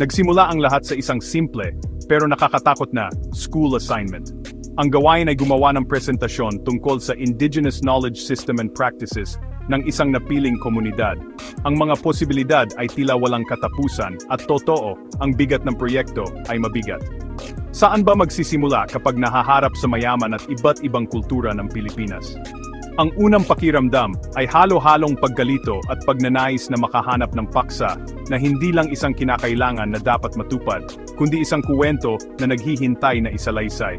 Nagsimula ang lahat sa isang simple, pero nakakatakot na, school assignment. Ang gawain ay gumawa ng presentasyon tungkol sa Indigenous Knowledge System and Practices ng isang napiling komunidad. Ang mga posibilidad ay tila walang katapusan at totoo, ang bigat ng proyekto ay mabigat. Saan ba magsisimula kapag nahaharap sa mayaman at iba't ibang kultura ng Pilipinas? Ang unang pakiramdam ay halo-halong paggalito at pagnanais na makahanap ng paksa na hindi lang isang kinakailangan na dapat matupad, kundi isang kuwento na naghihintay na isalaysay.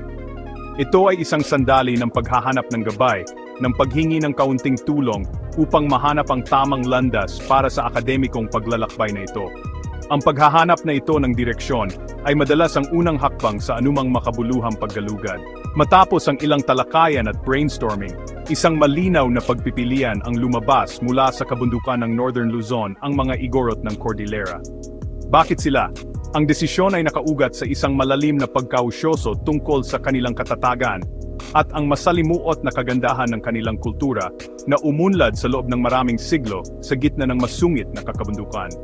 Ito ay isang sandali ng paghahanap ng gabay, ng paghingi ng kaunting tulong upang mahanap ang tamang landas para sa akademikong paglalakbay na ito. Ang paghahanap na ito ng direksyon ay madalas ang unang hakbang sa anumang makabuluhang paggalugad. Matapos ang ilang talakayan at brainstorming, isang malinaw na pagpipilian ang lumabas mula sa kabundukan ng Northern Luzon ang mga igorot ng Cordillera. Bakit sila? Ang desisyon ay nakaugat sa isang malalim na pagkausyoso tungkol sa kanilang katatagan at ang masalimuot na kagandahan ng kanilang kultura na umunlad sa loob ng maraming siglo sa gitna ng masungit na kakabundukan.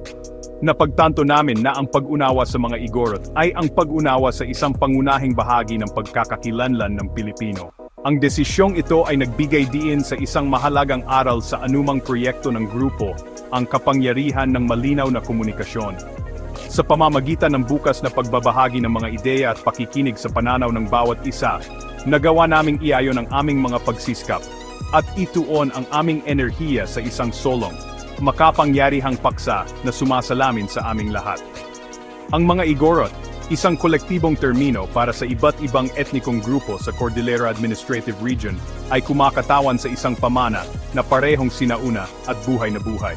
Napagtanto namin na ang pag-unawa sa mga Igorot ay ang pag-unawa sa isang pangunahing bahagi ng pagkakakilanlan ng Pilipino. Ang desisyong ito ay nagbigay diin sa isang mahalagang aral sa anumang proyekto ng grupo, ang kapangyarihan ng malinaw na komunikasyon. Sa pamamagitan ng bukas na pagbabahagi ng mga ideya at pakikinig sa pananaw ng bawat isa, nagawa naming iayon ang aming mga pagsiskap at ituon ang aming enerhiya sa isang solong, makapangyarihang paksa na sumasalamin sa aming lahat. Ang mga Igorot, isang kolektibong termino para sa iba't ibang etnikong grupo sa Cordillera Administrative Region, ay kumakatawan sa isang pamana na parehong sinauna at buhay na buhay.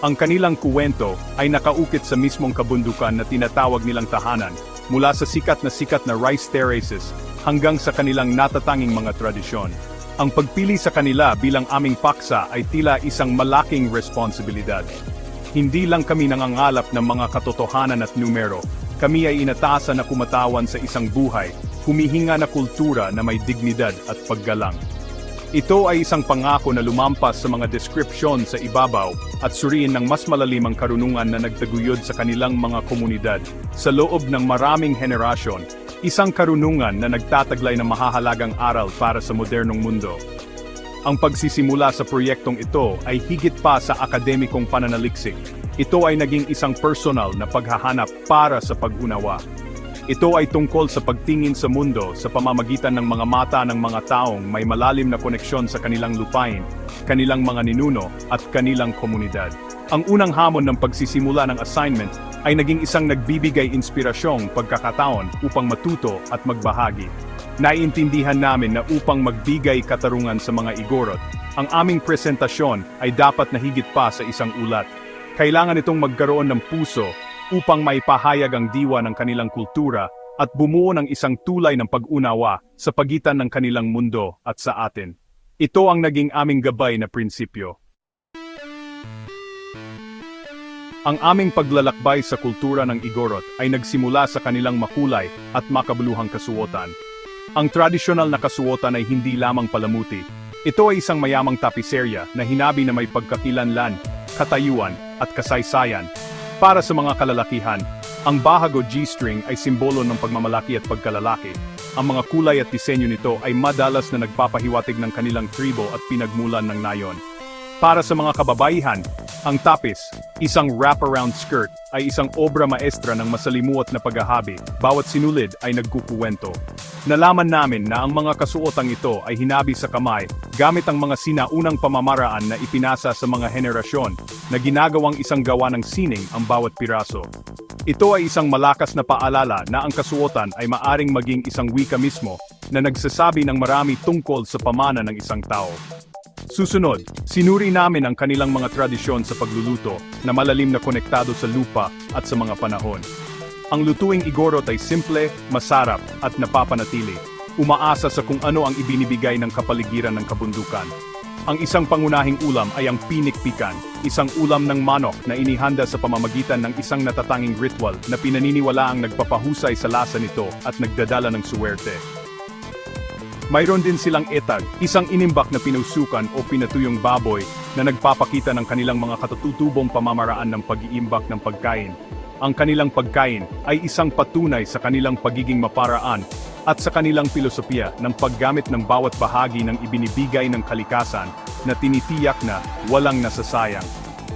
Ang kanilang kuwento ay nakaukit sa mismong kabundukan na tinatawag nilang tahanan, mula sa sikat na sikat na rice terraces hanggang sa kanilang natatanging mga tradisyon. Ang pagpili sa kanila bilang aming paksa ay tila isang malaking responsibilidad. Hindi lang kami nangangalap ng mga katotohanan at numero, kami ay inatasan na kumatawan sa isang buhay, humihinga na kultura na may dignidad at paggalang. Ito ay isang pangako na lumampas sa mga deskripsyon sa ibabaw at suriin ng mas malalimang karunungan na nagtaguyod sa kanilang mga komunidad sa loob ng maraming henerasyon, isang karunungan na nagtataglay ng mahahalagang aral para sa modernong mundo. Ang pagsisimula sa proyektong ito ay higit pa sa akademikong pananaliksik. Ito ay naging isang personal na paghahanap para sa pag-unawa. Ito ay tungkol sa pagtingin sa mundo sa pamamagitan ng mga mata ng mga taong may malalim na koneksyon sa kanilang lupain, kanilang mga ninuno, at kanilang komunidad. Ang unang hamon ng pagsisimula ng assignment ay naging isang nagbibigay inspirasyong pagkakataon upang matuto at magbahagi. Naiintindihan namin na upang magbigay katarungan sa mga igorot, ang aming presentasyon ay dapat na higit pa sa isang ulat. Kailangan itong magkaroon ng puso upang maipahayag ang diwa ng kanilang kultura at bumuo ng isang tulay ng pag-unawa sa pagitan ng kanilang mundo at sa atin. Ito ang naging aming gabay na prinsipyo. Ang aming paglalakbay sa kultura ng Igorot ay nagsimula sa kanilang makulay at makabuluhang kasuotan. Ang tradisyonal na kasuotan ay hindi lamang palamuti. Ito ay isang mayamang tapiserya na hinabi na may pagkakilanlan, katayuan, at kasaysayan. Para sa mga kalalakihan, ang bahago G-string ay simbolo ng pagmamalaki at pagkalalaki. Ang mga kulay at disenyo nito ay madalas na nagpapahiwatig ng kanilang tribo at pinagmulan ng nayon. Para sa mga kababaihan, ang tapis, isang wraparound skirt, ay isang obra maestra ng masalimuot na paghahabi, bawat sinulid ay nagkukuwento. Nalaman namin na ang mga kasuotang ito ay hinabi sa kamay gamit ang mga sinaunang pamamaraan na ipinasa sa mga henerasyon na ginagawang isang gawa ng sining ang bawat piraso. Ito ay isang malakas na paalala na ang kasuotan ay maaring maging isang wika mismo na nagsasabi ng marami tungkol sa pamana ng isang tao. Susunod, sinuri namin ang kanilang mga tradisyon sa pagluluto na malalim na konektado sa lupa at sa mga panahon. Ang lutuing igorot ay simple, masarap at napapanatili. Umaasa sa kung ano ang ibinibigay ng kapaligiran ng kabundukan. Ang isang pangunahing ulam ay ang pinik-pikan, isang ulam ng manok na inihanda sa pamamagitan ng isang natatanging ritual na pinaniniwala ang nagpapahusay sa lasa nito at nagdadala ng suwerte. Mayroon din silang etag, isang inimbak na pinusukan o pinatuyong baboy na nagpapakita ng kanilang mga katutubong pamamaraan ng pag-iimbak ng pagkain. ang kanilang pagkain ay isang patunay sa kanilang pagiging maparaan at sa kanilang filosofiya ng paggamit ng bawat bahagi ng ibinibigay ng kalikasan na tinitiyak na walang nasasayang.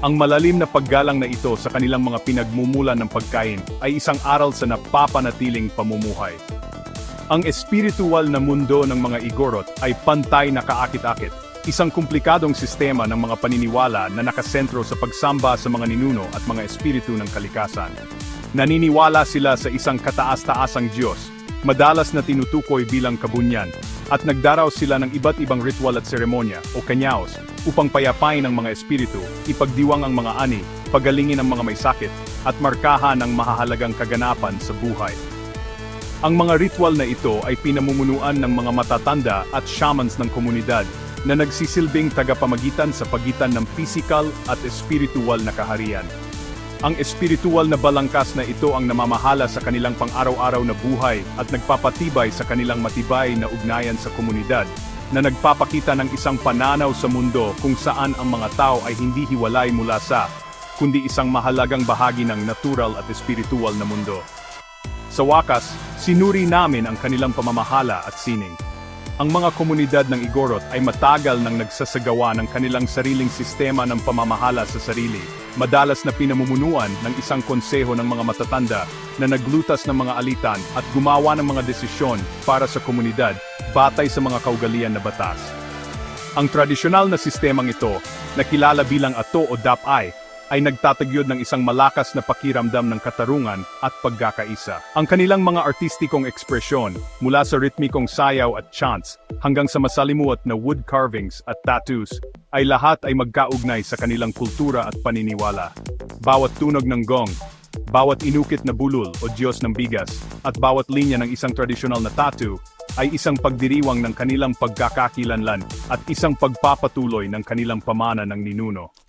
Ang malalim na paggalang na ito sa kanilang mga pinagmumulan ng pagkain ay isang aral sa napapanatiling pamumuhay. Ang espiritual na mundo ng mga Igorot ay pantay na kaakit-akit, isang komplikadong sistema ng mga paniniwala na nakasentro sa pagsamba sa mga ninuno at mga espiritu ng kalikasan. Naniniwala sila sa isang kataas-taasang Diyos, madalas na tinutukoy bilang kabunyan, at nagdaraw sila ng iba't ibang ritual at seremonya o kanyaos upang payapain ang mga espiritu, ipagdiwang ang mga ani, pagalingin ang mga may sakit, at markahan ang mahahalagang kaganapan sa buhay. Ang mga ritual na ito ay pinamumunuan ng mga matatanda at shamans ng komunidad na nagsisilbing tagapamagitan sa pagitan ng physical at espiritual na kaharian. Ang espiritual na balangkas na ito ang namamahala sa kanilang pang-araw-araw na buhay at nagpapatibay sa kanilang matibay na ugnayan sa komunidad, na nagpapakita ng isang pananaw sa mundo kung saan ang mga tao ay hindi hiwalay mula sa, kundi isang mahalagang bahagi ng natural at espiritual na mundo. Sa wakas, sinuri namin ang kanilang pamamahala at sining. Ang mga komunidad ng Igorot ay matagal nang nagsasagawa ng kanilang sariling sistema ng pamamahala sa sarili, madalas na pinamumunuan ng isang konseho ng mga matatanda na naglutas ng mga alitan at gumawa ng mga desisyon para sa komunidad batay sa mga kaugalian na batas. Ang tradisyonal na sistemang ito, na kilala bilang Ato o Dapay, ay nagtatagyod ng isang malakas na pakiramdam ng katarungan at pagkakaisa. Ang kanilang mga artistikong ekspresyon, mula sa ritmikong sayaw at chants, hanggang sa masalimuot na wood carvings at tattoos, ay lahat ay magkaugnay sa kanilang kultura at paniniwala. Bawat tunog ng gong, bawat inukit na bulol o Diyos ng bigas, at bawat linya ng isang tradisyonal na tattoo, ay isang pagdiriwang ng kanilang pagkakakilanlan at isang pagpapatuloy ng kanilang pamana ng ninuno.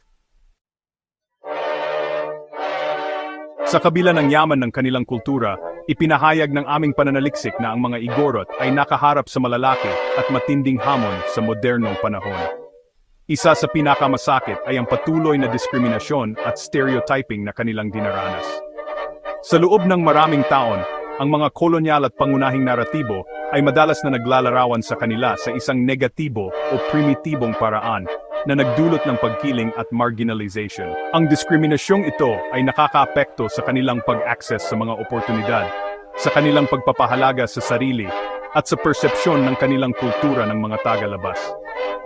Sa kabila ng yaman ng kanilang kultura, ipinahayag ng aming pananaliksik na ang mga Igorot ay nakaharap sa malalaki at matinding hamon sa modernong panahon. Isa sa pinakamasakit ay ang patuloy na diskriminasyon at stereotyping na kanilang dinaranas. Sa loob ng maraming taon, ang mga kolonyal at pangunahing naratibo ay madalas na naglalarawan sa kanila sa isang negatibo o primitibong paraan na nagdulot ng pagkiling at marginalization. Ang diskriminasyong ito ay nakakaapekto sa kanilang pag-access sa mga oportunidad, sa kanilang pagpapahalaga sa sarili, at sa persepsyon ng kanilang kultura ng mga tagalabas.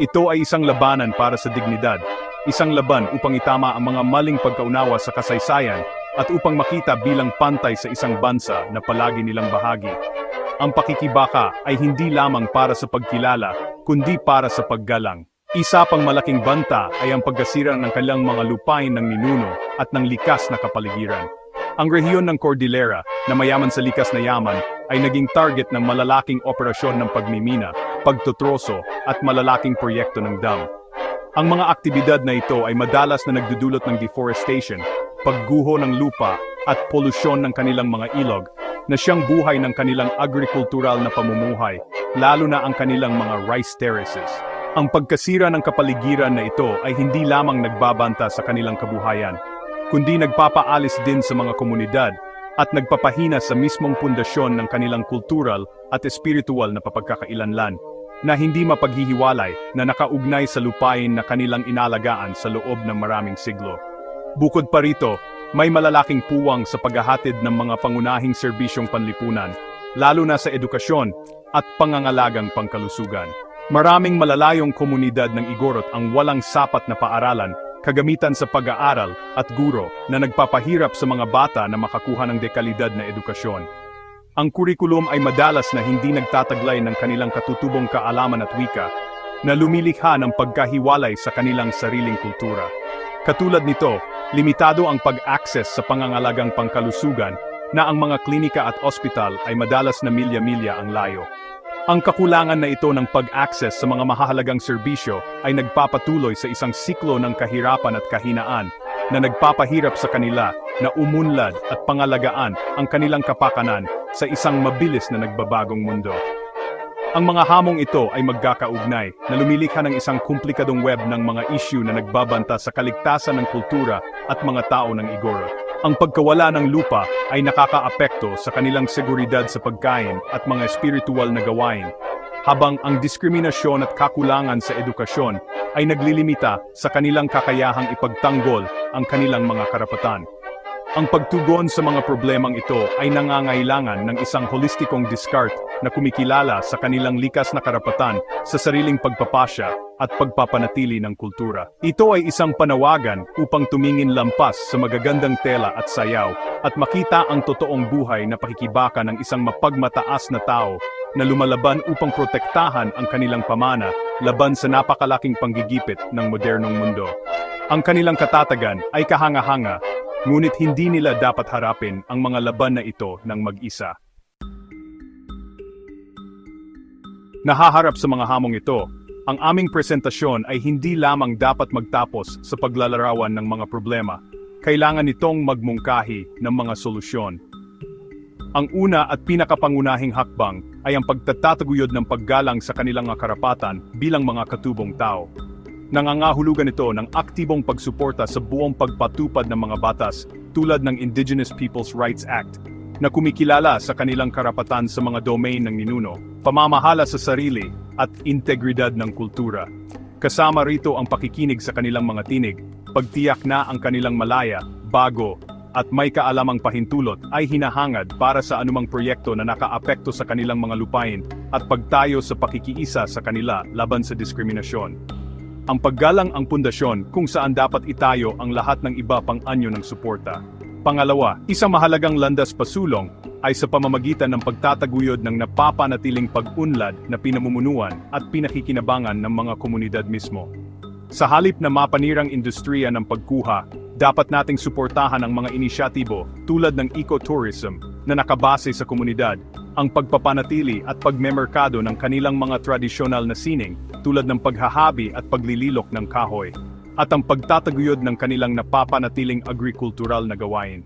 Ito ay isang labanan para sa dignidad, isang laban upang itama ang mga maling pagkaunawa sa kasaysayan at upang makita bilang pantay sa isang bansa na palagi nilang bahagi. Ang pakikibaka ay hindi lamang para sa pagkilala, kundi para sa paggalang. Isa pang malaking banta ay ang pagkasira ng kanilang mga lupain ng ninuno at ng likas na kapaligiran. Ang rehiyon ng Cordillera, na mayaman sa likas na yaman, ay naging target ng malalaking operasyon ng pagmimina, pagtutroso, at malalaking proyekto ng dam. Ang mga aktibidad na ito ay madalas na nagdudulot ng deforestation, pagguho ng lupa, at polusyon ng kanilang mga ilog, na siyang buhay ng kanilang agrikultural na pamumuhay, lalo na ang kanilang mga rice terraces. Ang pagkasira ng kapaligiran na ito ay hindi lamang nagbabanta sa kanilang kabuhayan, kundi nagpapaalis din sa mga komunidad at nagpapahina sa mismong pundasyon ng kanilang kultural at espiritual na papagkakailanlan, na hindi mapaghihiwalay na nakaugnay sa lupain na kanilang inalagaan sa loob ng maraming siglo. Bukod pa rito, may malalaking puwang sa paghahatid ng mga pangunahing serbisyong panlipunan, lalo na sa edukasyon at pangangalagang pangkalusugan. Maraming malalayong komunidad ng Igorot ang walang sapat na paaralan, kagamitan sa pag-aaral at guro na nagpapahirap sa mga bata na makakuha ng dekalidad na edukasyon. Ang kurikulum ay madalas na hindi nagtataglay ng kanilang katutubong kaalaman at wika, na lumilikha ng pagkahiwalay sa kanilang sariling kultura. Katulad nito, limitado ang pag-access sa pangangalagang pangkalusugan na ang mga klinika at ospital ay madalas na milya-milya ang layo. Ang kakulangan na ito ng pag-access sa mga mahahalagang serbisyo ay nagpapatuloy sa isang siklo ng kahirapan at kahinaan na nagpapahirap sa kanila na umunlad at pangalagaan ang kanilang kapakanan sa isang mabilis na nagbabagong mundo. Ang mga hamong ito ay magkakaugnay na lumilikha ng isang komplikadong web ng mga issue na nagbabanta sa kaligtasan ng kultura at mga tao ng Igorot. Ang pagkawala ng lupa ay nakakaapekto sa kanilang seguridad sa pagkain at mga espiritual na gawain, habang ang diskriminasyon at kakulangan sa edukasyon ay naglilimita sa kanilang kakayahang ipagtanggol ang kanilang mga karapatan. Ang pagtugon sa mga problemang ito ay nangangailangan ng isang holistikong discard na kumikilala sa kanilang likas na karapatan sa sariling pagpapasya at pagpapanatili ng kultura. Ito ay isang panawagan upang tumingin lampas sa magagandang tela at sayaw at makita ang totoong buhay na pakikibaka ng isang mapagmataas na tao na lumalaban upang protektahan ang kanilang pamana laban sa napakalaking panggigipit ng modernong mundo. Ang kanilang katatagan ay kahanga-hanga Ngunit hindi nila dapat harapin ang mga laban na ito ng mag-isa. Nahaharap sa mga hamong ito, ang aming presentasyon ay hindi lamang dapat magtapos sa paglalarawan ng mga problema, kailangan nitong magmungkahi ng mga solusyon. Ang una at pinakapangunahing hakbang ay ang pagtatataguyod ng paggalang sa kanilang mga karapatan bilang mga katubong tao. Nangangahulugan ito ng aktibong pagsuporta sa buong pagpatupad ng mga batas tulad ng Indigenous Peoples' Rights Act na kumikilala sa kanilang karapatan sa mga domain ng ninuno, pamamahala sa sarili at integridad ng kultura. Kasama rito ang pakikinig sa kanilang mga tinig, pagtiyak na ang kanilang malaya, bago, at may kaalamang pahintulot ay hinahangad para sa anumang proyekto na nakaapekto sa kanilang mga lupain at pagtayo sa pakikiisa sa kanila laban sa diskriminasyon. Ang paggalang ang pundasyon kung saan dapat itayo ang lahat ng iba pang anyo ng suporta. Pangalawa, isang mahalagang landas pasulong ay sa pamamagitan ng pagtataguyod ng napapanatiling pag-unlad na pinamumunuan at pinakikinabangan ng mga komunidad mismo. Sa halip na mapanirang industriya ng pagkuha, dapat nating suportahan ang mga inisyatibo tulad ng ecotourism na nakabase sa komunidad, ang pagpapanatili at pagmemerkado ng kanilang mga tradisyonal na sining tulad ng paghahabi at paglililok ng kahoy, at ang pagtataguyod ng kanilang napapanatiling agrikultural na gawain.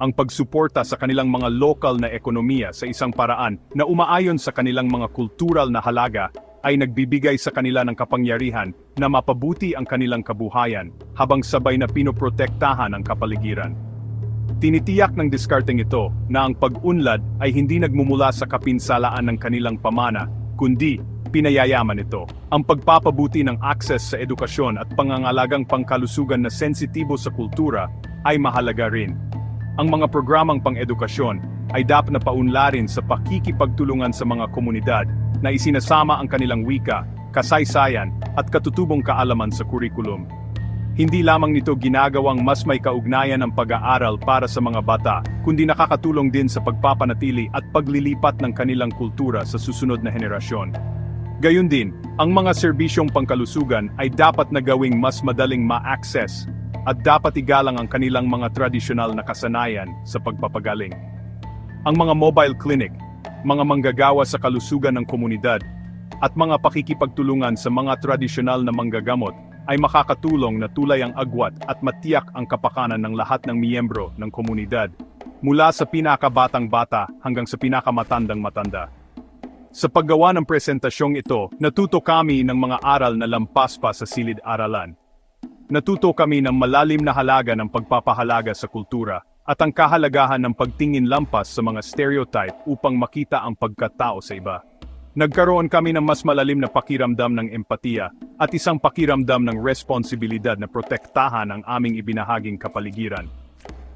Ang pagsuporta sa kanilang mga lokal na ekonomiya sa isang paraan na umaayon sa kanilang mga kultural na halaga ay nagbibigay sa kanila ng kapangyarihan na mapabuti ang kanilang kabuhayan habang sabay na pinoprotektahan ang kapaligiran. Tinitiyak ng diskarteng ito na ang pag-unlad ay hindi nagmumula sa kapinsalaan ng kanilang pamana, kundi pinayayaman ito. Ang pagpapabuti ng akses sa edukasyon at pangangalagang pangkalusugan na sensitibo sa kultura ay mahalaga rin. Ang mga programang pang-edukasyon ay dapat na paunlarin sa pakikipagtulungan sa mga komunidad na isinasama ang kanilang wika, kasaysayan at katutubong kaalaman sa kurikulum. Hindi lamang nito ginagawang mas may kaugnayan ang pag-aaral para sa mga bata, kundi nakakatulong din sa pagpapanatili at paglilipat ng kanilang kultura sa susunod na henerasyon. Gayun din, ang mga serbisyong pangkalusugan ay dapat na gawing mas madaling ma-access at dapat igalang ang kanilang mga tradisyonal na kasanayan sa pagpapagaling. Ang mga mobile clinic, mga manggagawa sa kalusugan ng komunidad, at mga pakikipagtulungan sa mga tradisyonal na manggagamot ay makakatulong na tulay ang agwat at matiyak ang kapakanan ng lahat ng miyembro ng komunidad, mula sa pinakabatang bata hanggang sa pinakamatandang matanda. Sa paggawa ng presentasyong ito, natuto kami ng mga aral na lampas pa sa silid-aralan. Natuto kami ng malalim na halaga ng pagpapahalaga sa kultura at ang kahalagahan ng pagtingin lampas sa mga stereotype upang makita ang pagkatao sa iba. Nagkaroon kami ng mas malalim na pakiramdam ng empatiya at isang pakiramdam ng responsibilidad na protektahan ang aming ibinahaging kapaligiran.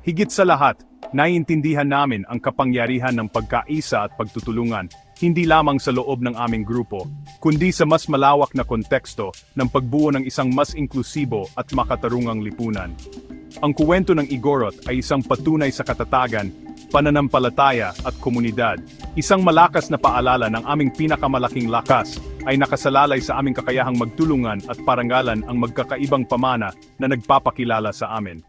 Higit sa lahat, naiintindihan namin ang kapangyarihan ng pagkaisa at pagtutulungan, hindi lamang sa loob ng aming grupo, kundi sa mas malawak na konteksto ng pagbuo ng isang mas inklusibo at makatarungang lipunan. Ang kuwento ng Igorot ay isang patunay sa katatagan pananampalataya at komunidad. Isang malakas na paalala ng aming pinakamalaking lakas ay nakasalalay sa aming kakayahang magtulungan at parangalan ang magkakaibang pamana na nagpapakilala sa amin.